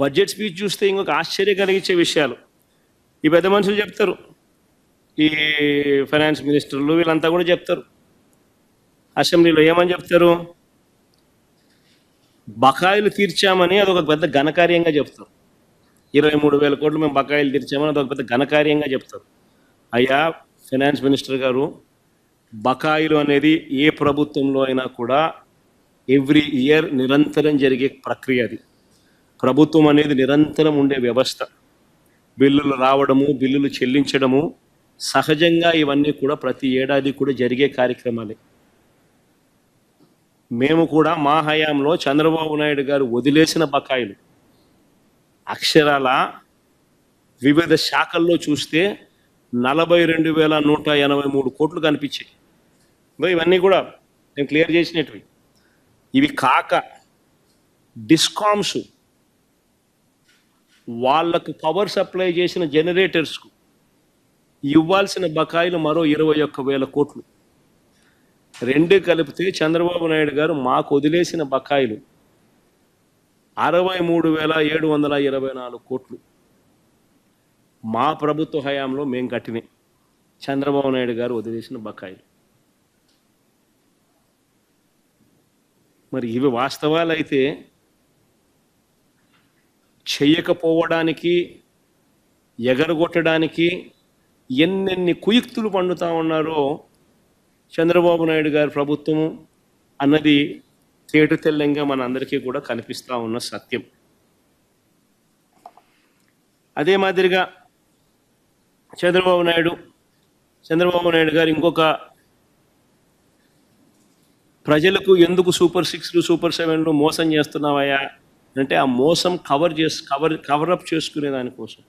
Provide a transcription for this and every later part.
Budget speech చూస్తే ఇంకొక ఆశ్చర్యం కలిగించే విషయాలు. ఈ పెద్ద మనుషులు చెప్తారు. ఈ ఫైనాన్స్ మినిస్టర్లు వీళ్ళంతా కూడా చెప్తారు. అసెంబ్లీలో ఏమని చెప్తారు? బకాయిలు తీర్చామని అదొక పెద్ద ఘనకార్యంగా చెప్తారు. ఇరవై మూడు వేల కోట్లు మేము బకాయిలు తీర్చామని అదొక పెద్ద ఘనకార్యంగా చెప్తారు. అయ్యా ఫైనాన్స్ మినిస్టర్ గారు బకాయిలు అనేది ఏ ప్రభుత్వంలో అయినా కూడా ఎవ్రీ ఇయర్ నిరంతరం జరిగే ప్రక్రియ అది. ప్రభుత్వం అనేది నిరంతరం ఉండే వ్యవస్థ. బిల్లులు రావడము బిల్లులు చెల్లించడము సహజంగా ఇవన్నీ కూడా ప్రతి ఏడాది కూడా జరిగే కార్యక్రమాలే. మేము కూడా మా హయాంలో చంద్రబాబు నాయుడు గారు వదిలేసిన బకాయిలు. అక్షరాల వివిధ శాఖల్లో చూస్తే నలభై రెండు వేల నూట ఎనభై మూడు కోట్లు కనిపించాయి. ఇవన్నీ కూడా నేను క్లియర్ చేసినవి ఇవి కాక డిస్కామ్స్ వాళ్ళకు పవర్ సప్లై చేసిన జనరేటర్స్కు ఇవ్వాల్సిన బకాయిలు మరో ఇరవై ఒక్క వేల కోట్లు. రెండు కలిపితే చంద్రబాబు నాయుడు గారు మాకు వదిలేసిన బకాయిలు అరవై మూడు వేల ఏడు వందల ఇరవై నాలుగు కోట్లు. మా ప్రభుత్వ హయాంలో మేము కట్టినాయి చంద్రబాబు నాయుడు గారు వదిలేసిన బకాయిలు. మరి ఇవి వాస్తవాలు చేయకపోవడానికి ఎగరగొట్టడానికి ఎన్నెన్ని కుయుక్తులు పండుతా ఉన్నారో చంద్రబాబు నాయుడు గారి ప్రభుత్వము అన్నది తేటు తెల్లంగా మన అందరికీ కూడా కనిపిస్తూ ఉన్న సత్యం. అదే మాదిరిగా చంద్రబాబు నాయుడు చంద్రబాబు నాయుడు గారు ఇంకొక ప్రజలకు ఎందుకు సూపర్ సిక్స్లు సూపర్ సెవెన్లు మోసం చేస్తున్నావయ్యా? అంటే ఆ మోసం కవర్ చేసి కవర్ కవరప్ చేసుకునే దానికోసం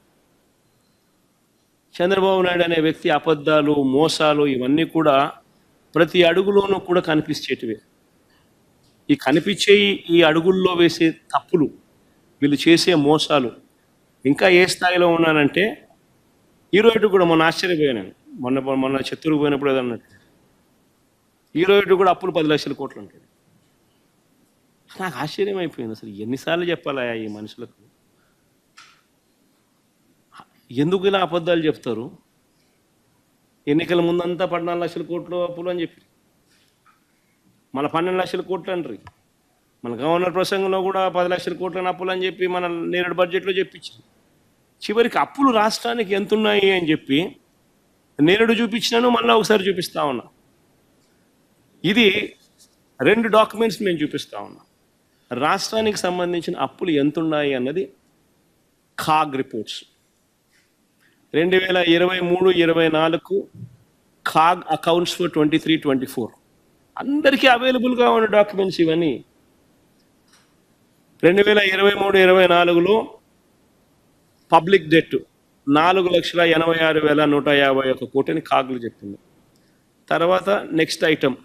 చంద్రబాబు నాయుడు అనే వ్యక్తి అబద్ధాలు మోసాలు ఇవన్నీ కూడా ప్రతి అడుగులోనూ కూడా కనిపించేటివే ఈ కనిపించే ఈ- అడుగుల్లో వేసే తప్పులు వీళ్ళు చేసే మోసాలు ఇంకా ఏ స్థాయిలో ఉన్నానంటే ఈరోజు కూడా మొన్న ఆశ్చర్యపోయాను మొన్న మొన్న చిత్తూరు పోయినప్పుడు ఏదన్నట్టు. ఈరోజు కూడా అప్పులు పది లక్షల కోట్లు ఉంటాయి. నాకు ఆశ్చర్యం అయిపోయింది అసలు ఎన్నిసార్లు చెప్పాలా ఈ మనుషులకు? ఎందుకు ఇలా అబద్ధాలు చెప్తారు? ఎన్నికల ముందంతా పద్నాలుగు లక్షల కోట్లు అప్పులు అని చెప్పి. మన పన్నెండు లక్షల కోట్లు అంటారు. మన గవర్నర్ ప్రసంగంలో కూడా పది లక్షల కోట్ల అప్పులు అని చెప్పి మన నేరుడు బడ్జెట్లో చెప్పించింది. చివరికి అప్పులు రాష్ట్రానికి ఎంత ఉన్నాయి అని చెప్పి నేరుడు చూపించినాను మళ్ళీ ఒకసారి చూపిస్తా ఉన్నా. ఇది రెండు డాక్యుమెంట్స్ నేను చూపిస్తా ఉన్నా. రాష్ట్రానికి సంబంధించిన అప్పులు ఎంతున్నాయి అన్నది కాగ్ రిపోర్ట్స్. రెండు వేల ఇరవై మూడు ఇరవై నాలుగు CAG accounts for twenty three twenty four. అందరికీ అవైలబుల్గా ఉన్న డాక్యుమెంట్స్ ఇవన్నీ. రెండు వేల ఇరవై మూడు ఇరవై నాలుగులో పబ్లిక్ డెట్ నాలుగు లక్షల ఎనభై ఆరు వేల నూట యాభై ఒక కోటిని కాగులు చెప్పింది. తర్వాత నెక్స్ట్ ఐటమ్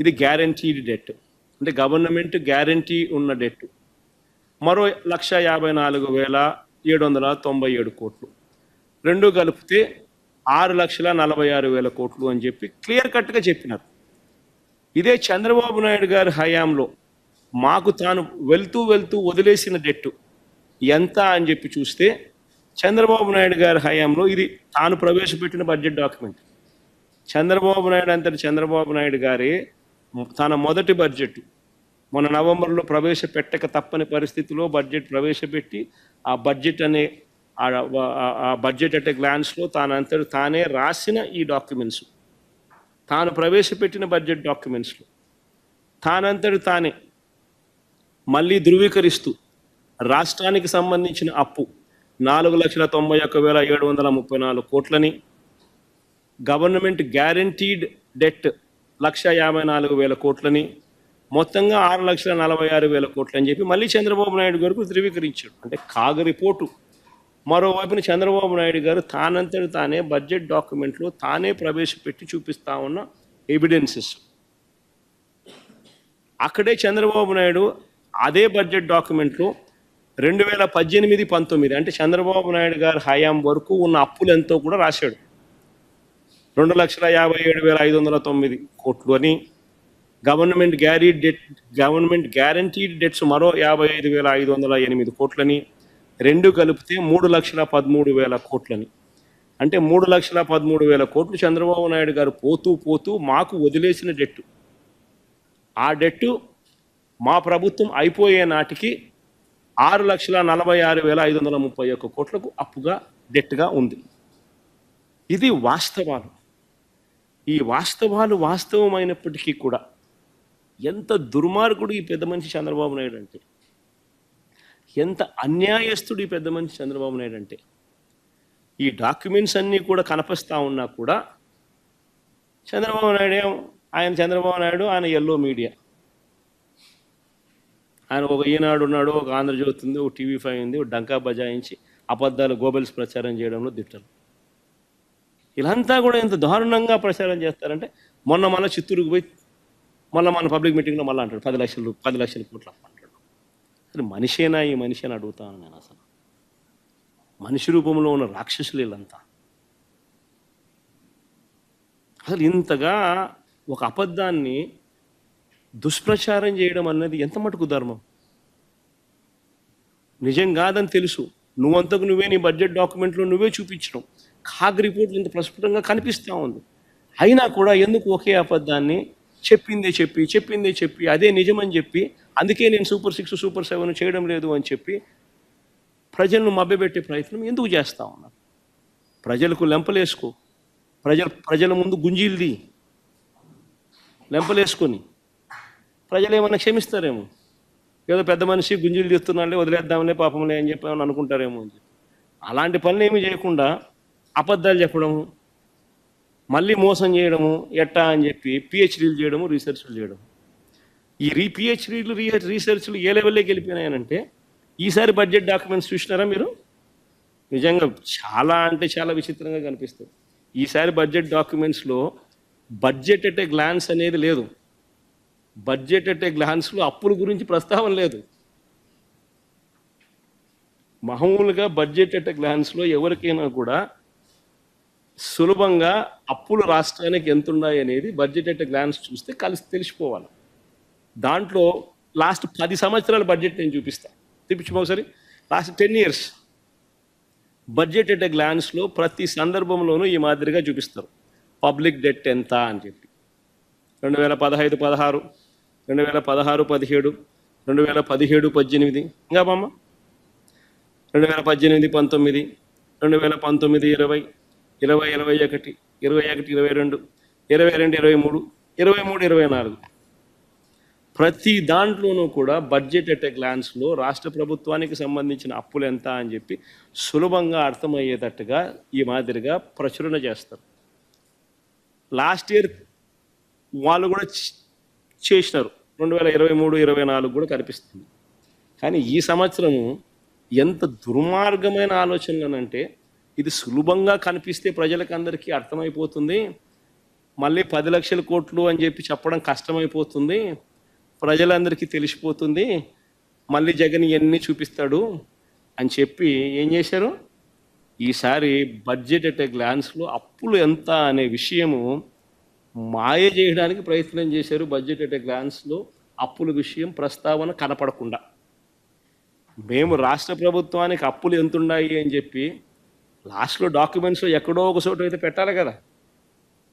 ఇది గ్యారంటీడ్ డెట్ అంటే గవర్నమెంట్ గ్యారంటీ ఉన్న డెట్ మరో లక్ష యాభై నాలుగు వేల ఏడు వందల తొంభై ఏడు కోట్లు. రెండు కలిపితే ఆరు లక్షల నలభై ఆరు వేల కోట్లు అని చెప్పి క్లియర్ కట్గా చెప్పినారు. ఇదే చంద్రబాబు నాయుడు గారి హయాంలో మాకు తాను వెళ్తూ వెళ్తూ వదిలేసిన డెట్టు ఎంత అని చెప్పి చూస్తే చంద్రబాబు నాయుడు గారి హయాంలో ఇది తాను ప్రవేశపెట్టిన బడ్జెట్ డాక్యుమెంట్. చంద్రబాబు నాయుడు అంతటి చంద్రబాబు నాయుడు గారి తన మొదటి బడ్జెట్. మొన్న నవంబర్లో ప్రవేశపెట్టక తప్పని పరిస్థితిలో బడ్జెట్ ప్రవేశపెట్టి ఆ బడ్జెట్ అనే ఆ- ఆ బడ్జెట్ అట్ గ్లాన్స్లో తానంతటి తానే రాసిన ఈ డాక్యుమెంట్స్. తాను ప్రవేశపెట్టిన బడ్జెట్ డాక్యుమెంట్స్లో. తానంతటి తానే మళ్ళీ ధృవీకరిస్తూ రాష్ట్రానికి సంబంధించిన అప్పు నాలుగు లక్షల తొంభై ఒక్క వేల ఏడు వందల ముప్పై నాలుగు కోట్లని గవర్నమెంట్ గ్యారంటీడ్ డెట్ లక్ష యాభై నాలుగు వేల కోట్లని మొత్తంగా ఆరు లక్షల నలభై ఆరు వేల కోట్లు అని చెప్పి మళ్ళీ చంద్రబాబు నాయుడు గారికి ధృవీకరించాడు. అంటే కాగ రిపోర్టు. మరోవైపున చంద్రబాబు నాయుడు గారు తానంతటి తానే బడ్జెట్ డాక్యుమెంట్లో తానే ప్రవేశపెట్టి చూపిస్తా ఉన్న ఎవిడెన్సెస్ అక్కడే చంద్రబాబు నాయుడు అదే బడ్జెట్ డాక్యుమెంట్లో రెండు వేల పద్దెనిమిది పంతొమ్మిది అంటే చంద్రబాబు నాయుడు గారు హయాం వరకు ఉన్న అప్పులు ఎంతో కూడా రాశాడు. రెండు లక్షల యాభై ఏడు వేల ఐదు వందల తొమ్మిది కోట్లు అని government guaranteed debt government guaranteed debts మరో యాభై ఐదు వేల ఐదు వందల ఎనిమిది కోట్లని రెండు కలిపితే మూడు లక్షల పదమూడు వేల కోట్లని. అంటే మూడు లక్షల పదమూడు వేల కోట్లు చంద్రబాబు నాయుడు గారు పోతూ పోతూ మాకు వదిలేసిన డెట్టు. ఆ డెట్టు మా ప్రభుత్వం అయిపోయే నాటికి ఆరు లక్షల నలభై ఆరు వేల ఐదు వందల ముప్పై ఒక్క కోట్లకు అప్పుగా డెట్గా ఉంది. ఇది వాస్తవాలు. ఈ వాస్తవాలు వాస్తవమైనప్పటికీ కూడా ఎంత దుర్మార్గుడు ఈ పెద్ద మనిషి చంద్రబాబు నాయుడు అంటే? ఎంత అన్యాయస్తుడు ఈ పెద్ద మనిషి చంద్రబాబు నాయుడు అంటే? ఈ డాక్యుమెంట్స్ అన్నీ కూడా కనపస్తా ఉన్నా కూడా చంద్రబాబు నాయుడు ఆయన చంద్రబాబు నాయుడు ఆయన ఎల్లో మీడియా ఆయన ఒక ఈనాడు ఉన్నాడు ఒక ఆంధ్రజ్యోతి ఉంది ఒక టీవీ ఫైవ్ ఉంది ఒక డంకా బజాయించి అబద్ధాలు గోబెల్స్ ప్రచారం చేయడంలో దిట్టలు ఇలాంతా కూడా ఎంత దారుణంగా ప్రచారం చేస్తారంటే మొన్న మన చిత్తూరుకు పోయి మళ్ళీ మన పబ్లిక్ మీటింగ్లో మళ్ళీ అంటాడు పది లక్షలు పది లక్షల కోట్లు అంటాడు. అసలు మనిషేనా ఈ మనిషి అని అడుగుతాను నేను అసలు. మనిషి రూపంలో ఉన్న రాక్షసులు వీళ్ళంతా. అసలు ఇంతగా ఒక అబద్ధాన్ని దుష్ప్రచారం చేయడం అన్నది ఎంత మటుకు ధర్మం? నిజం కాదని తెలుసు. నువ్వంతకు నువ్వే నీ బడ్జెట్ డాక్యుమెంట్లో నువ్వే చూపించడం. కాగ్ రిపోర్ట్లు ఇంత ప్రస్ఫుటంగా కనిపిస్తూ ఉంది. అయినా కూడా ఎందుకు ఒకే అబద్ధాన్ని చెప్పిందే చెప్పి చెప్పిందే చెప్పి అదే నిజమని చెప్పి అందుకే నేను సూపర్ సిక్స్ సూపర్ సెవెన్ చేయడం లేదు అని చెప్పి ప్రజలను మభ్యపెట్టే ప్రయత్నం ఎందుకు చేస్తా ఉన్నారు? ప్రజలకు లెంపలేసుకో. ప్రజల ప్రజల ముందు గుంజీల్ది లెంపలేసుకొని. ప్రజలు ఏమన్నా క్షమిస్తారేమో? ఏదో పెద్ద మనిషి గుంజీలు తీస్తున్నాడులే వదిలేద్దాంలే పాపంలే అని చెప్పి అనుకుంటారేమో అని చెప్పి. అలాంటి పనులు ఏమీ చేయకుండా అబద్ధాలు చెప్పడము మళ్ళీ మోసం చేయడము ఎట్టా అని చెప్పి పిహెచ్డీలు చేయడము రీసెర్చ్లు చేయడం ఈ రీ పిహెచ్డీలు రీ రీసెర్చ్లు ఏ లెవెల్లోకి వెళ్ళిపోయినాయనంటే ఈసారి బడ్జెట్ డాక్యుమెంట్స్ చూసినారా మీరు? నిజంగా చాలా అంటే చాలా విచిత్రంగా కనిపిస్తుంది. ఈసారి బడ్జెట్ డాక్యుమెంట్స్లో బడ్జెట్ అట్ ఏ గ్లాన్స్ అనేది లేదు. బడ్జెట్ అట్ ఏ గ్లాన్స్లో అప్పుల గురించి ప్రస్తావన లేదు. మామూలుగా బడ్జెట్ అట్ ఏ గ్లాన్స్లో ఎవరికైనా కూడా సులభంగా అప్పులు రాష్ట్రానికి ఎంత ఉన్నాయి అనేది బడ్జెట్ అట్ గ్లాన్స్ చూస్తే కలిసి తెలిసిపోవాలి. దాంట్లో లాస్ట్ పది సంవత్సరాల బడ్జెట్ నేను చూపిస్తాను చూపించు ఒకసారి last ten years budget at గ్లాన్స్లో ప్రతి సందర్భంలోనూ ఈ మాదిరిగా చూపిస్తారు. పబ్లిక్ డెట్ ఎంత అని చెప్పి. రెండు వేల పదహైదు పదహారు. రెండు వేల పదహారు పదిహేడు. రెండు వేల పదిహేడు పద్దెనిమిది. ఇంకా బామ్మ. రెండు వేల పద్దెనిమిది పంతొమ్మిది. రెండు వేల పంతొమ్మిది ఇరవై. ఇరవై ఇరవై ఒకటి ఇరవై ఒకటి ఇరవై రెండు ఇరవై రెండు ఇరవై మూడు ఇరవై మూడు ఇరవై నాలుగు. ప్రతి దాంట్లోనూ కూడా బడ్జెట్ అట్ ఎ గ్లాన్స్లో రాష్ట్ర ప్రభుత్వానికి సంబంధించిన అప్పులు ఎంత అని చెప్పి సులభంగా అర్థమయ్యేటట్టుగా ఈ మాదిరిగా ప్రచురణ చేస్తారు. లాస్ట్ ఇయర్ వాళ్ళు కూడా చేసినారు. రెండు వేల ఇరవై మూడు ఇరవై నాలుగు కూడా కనిపిస్తుంది. కానీ ఈ సంవత్సరము ఎంత దుర్మార్గమైన ఆలోచనలనంటే ఇది సులభంగా కనిపిస్తే ప్రజలకందరికీ అర్థమైపోతుంది. మళ్ళీ పది లక్షల కోట్లు అని చెప్పి చెప్పడం కష్టమైపోతుంది. ప్రజలందరికీ తెలిసిపోతుంది. మళ్ళీ జగన్ ఇవన్నీ చూపిస్తాడు అని చెప్పి ఏం చేశారు? ఈసారి బడ్జెట్ అట్ గ్లాన్స్లో అప్పులు ఎంత అనే విషయము మాయ చేయడానికి ప్రయత్నం చేశారు బడ్జెట్ అట్ గ్లాన్స్లో అప్పుల విషయం ప్రస్తావన కనపడకుండా. మేము రాష్ట్ర ప్రభుత్వానికి అప్పులు ఎంతున్నాయి అని చెప్పి లాస్ట్లో డాక్యుమెంట్స్లో ఎక్కడో ఒక చోట అయితే పెట్టాలి కదా.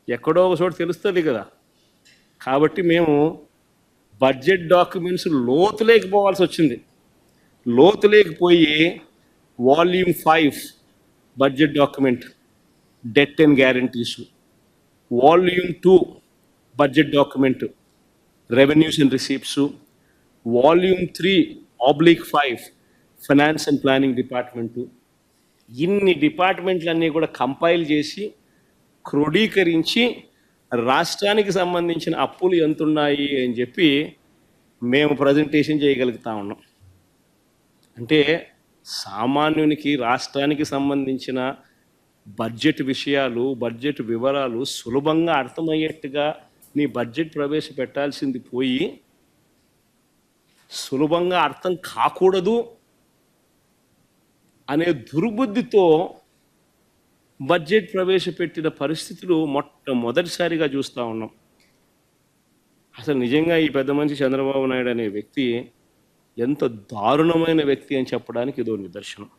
ఎక్కడో ఒక చోట తెలుస్తుంది కదా. కాబట్టి మేము బడ్జెట్ డాక్యుమెంట్స్ లోతు లేకపోవాల్సి వచ్చింది. లోతు లేకపోయి volume five budget document debt and guarantees volume two budget document revenues and receipts volume three oblique five finance and planning department ఇన్ని డిపార్ట్మెంట్లన్నీ కూడా కంపైల్ చేసి క్రోడీకరించి రాష్ట్రానికి సంబంధించిన అప్పులు ఎంత ఉన్నాయి అని చెప్పి మేము ప్రజెంటేషన్ చేయగలుగుతా ఉన్నాం. అంటే సామాన్యునికి రాష్ట్రానికి సంబంధించిన బడ్జెట్ విషయాలు బడ్జెట్ వివరాలు సులభంగా అర్థమయ్యేట్టుగా నీ బడ్జెట్ ప్రవేశపెట్టాల్సింది పోయి సులభంగా అర్థం కాకూడదు అనే దుర్బుద్ధితో బడ్జెట్ ప్రవేశపెట్టిన పరిస్థితులు మొట్టమొదటిసారిగా చూస్తూ ఉన్నాం. అసలు నిజంగా ఈ పెద్ద మనిషి చంద్రబాబు నాయుడు అనే వ్యక్తి ఎంత దారుణమైన వ్యక్తి అని చెప్పడానికి ఇదో నిదర్శనం.